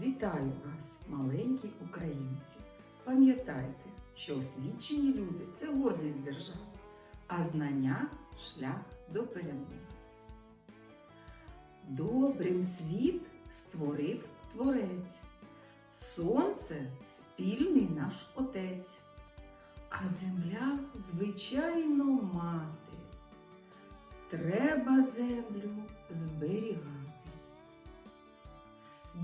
Вітаю вас, маленькі українці! Пам'ятайте, що освічені люди це гордість держави, а знання шлях до перемоги. Добрим світ створив Творець, Сонце спільний наш Отець, а земля звичайно мати. Треба землю зберігати.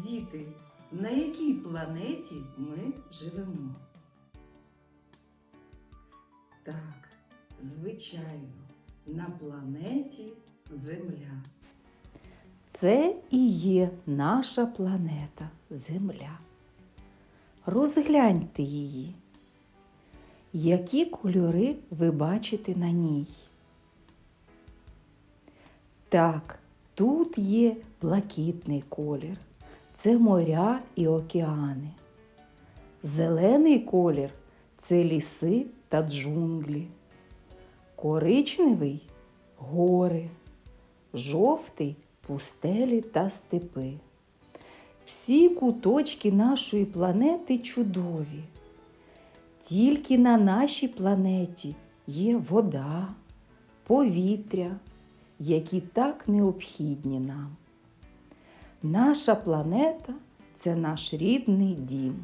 Діти, на якій планеті ми живемо? Так, звичайно, на планеті Земля. Це і є наша планета Земля. Розгляньте її. Які кольори ви бачите на ній? Так, тут є блакитний колір. Це моря і океани. Зелений колір це ліси та джунглі. Коричневий гори. Жовтий пустелі та степи. Всі куточки нашої планети чудові. Тільки на нашій планеті є вода, повітря, які так необхідні нам. Наша планета це наш рідний дім.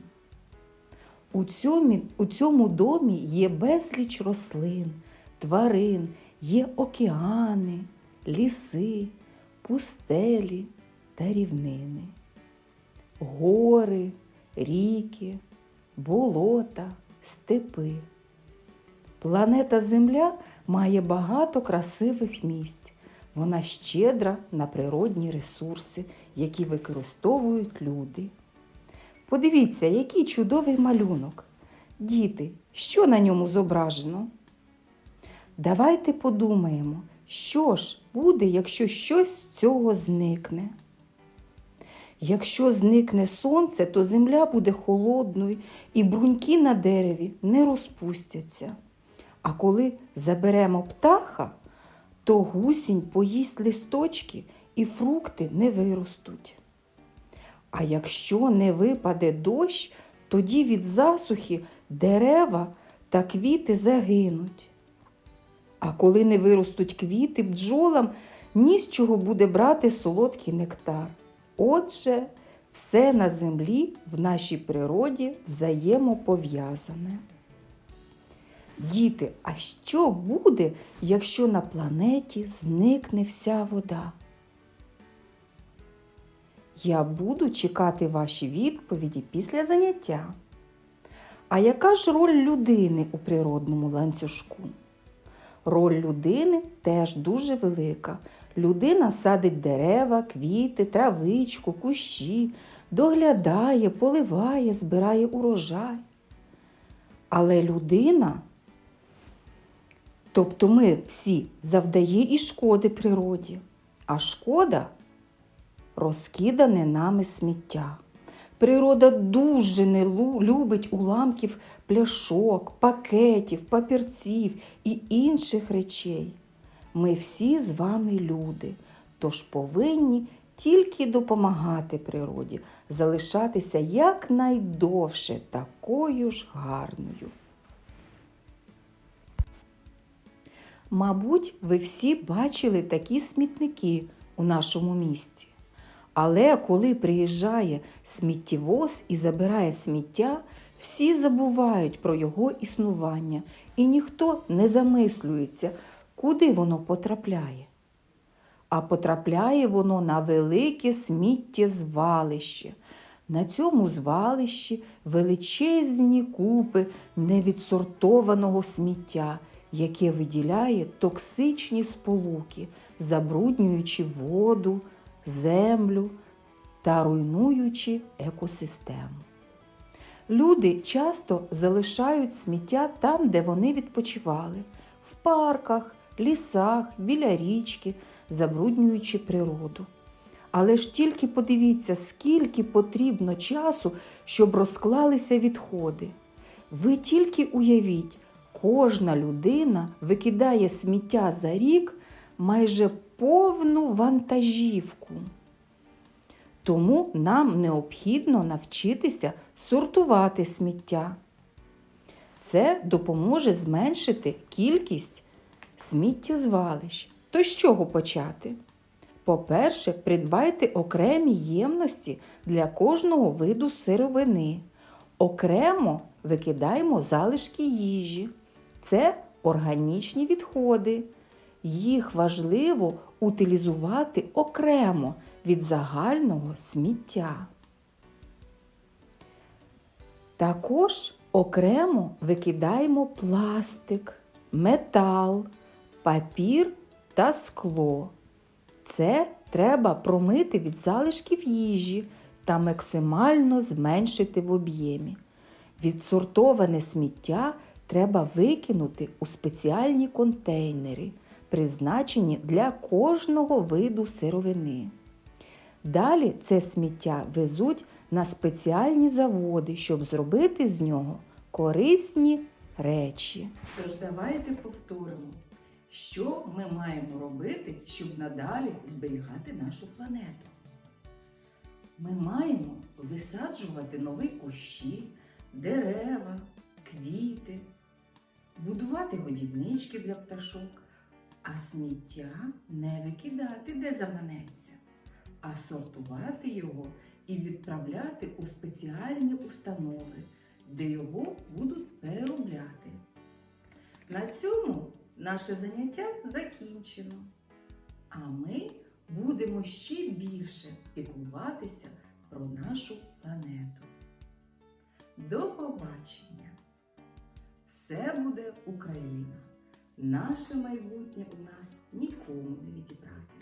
У цьому, у цьому домі є безліч рослин, тварин, є океани, ліси, пустелі та рівнини, гори, ріки, болота, степи. Планета Земля має багато красивих місць. Вона щедра на природні ресурси, які використовують люди. Подивіться, який чудовий малюнок. Діти, що на ньому зображено? Давайте подумаємо, що ж буде, якщо щось з цього зникне. Якщо зникне сонце, то земля буде холодною і бруньки на дереві не розпустяться. А коли заберемо птаха, то гусінь поїсть листочки і фрукти не виростуть. А якщо не випаде дощ, тоді від засухи дерева та квіти загинуть. А коли не виростуть квіти, бджолам ні з чого буде брати солодкий нектар. Отже, все на землі в нашій природі взаємопов'язане. Діти, а що буде, якщо на планеті зникне вся вода? Я буду чекати ваші відповіді після заняття. А яка ж роль людини у природному ланцюжку? Роль людини теж дуже велика. Людина садить дерева, квіти, травичку, кущі, доглядає, поливає, збирає урожай. Але людина, тобто ми всі, завдає і шкоди природі, а шкода розкидане нами сміття. Природа дуже не любить уламків пляшок, пакетів, папірців і інших речей. Ми всі з вами люди, тож повинні тільки допомагати природі, залишатися якнайдовше такою ж гарною. Мабуть, ви всі бачили такі смітники у нашому місті. Але коли приїжджає сміттєвоз і забирає сміття, всі забувають про його існування, і ніхто не замислюється, куди воно потрапляє. А потрапляє воно на велике сміттєзвалище. На цьому звалищі величезні купи невідсортованого сміття, яке виділяє токсичні сполуки, забруднюючи воду, землю та руйнуючи екосистему. Люди часто залишають сміття там, де вони відпочивали, в парках, лісах, біля річки, забруднюючи природу. Але ж тільки подивіться, скільки потрібно часу, щоб розклалися відходи. Ви тільки уявіть, кожна людина викидає сміття за рік майже повну вантажівку. Тому нам необхідно навчитися сортувати сміття. Це допоможе зменшити кількість сміттєзвалищ. То з чого почати? По-перше, придбайте окремі ємності для кожного виду сировини. Окремо викидаємо залишки їжі. Це органічні відходи. Їх важливо утилізувати окремо від загального сміття. Також окремо викидаємо пластик, метал, папір та скло. Це треба промити від залишків їжі та максимально зменшити в об'ємі. Відсортоване сміття треба викинути у спеціальні контейнери, призначені для кожного виду сировини. Далі це сміття везуть на спеціальні заводи, щоб зробити з нього корисні речі. Тож давайте повторимо, що ми маємо робити, щоб надалі зберігати нашу планету. Ми маємо висаджувати нові кущі, дерева, квіти, будувати годівнички для пташок, а сміття не викидати, де заманеться, а сортувати його і відправляти у спеціальні установи, де його будуть переробляти. На цьому наше заняття закінчено. А ми будемо ще більше піклуватися про нашу планету. До побачення! Все буде Україна! Наше майбутнє у нас нікому не відібрати.